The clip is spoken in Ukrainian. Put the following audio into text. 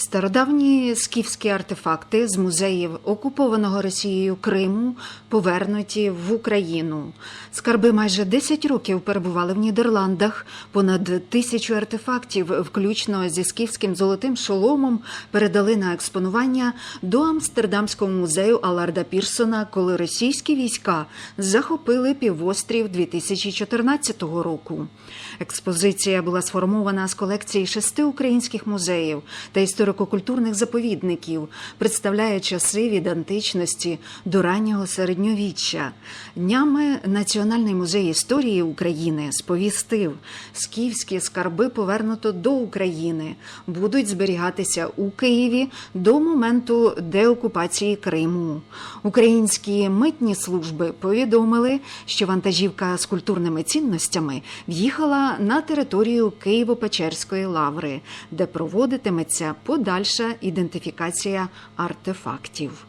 Стародавні скіфські артефакти з музеїв окупованого Росією Криму повернуті в Україну. Скарби майже 10 років перебували в Нідерландах. Понад тисячу артефактів, включно зі скіфським золотим шоломом, передали на експонування до Амстердамського музею Аларда Пірсона, коли російські війська захопили півострів 2014 року. Експозиція була сформована з колекції шести українських музеїв та історико-культурних заповідників, представляє часи від античності до раннього середньовіччя. Днями Національний музей історії України сповістив, скіфські скарби повернуто до України, будуть зберігатися у Києві до моменту деокупації Криму. Українські митні служби повідомили, що вантажівка з культурними цінностями в'їхала на територію Києво-Печерської лаври, де проводитиметься подальша ідентифікація артефактів.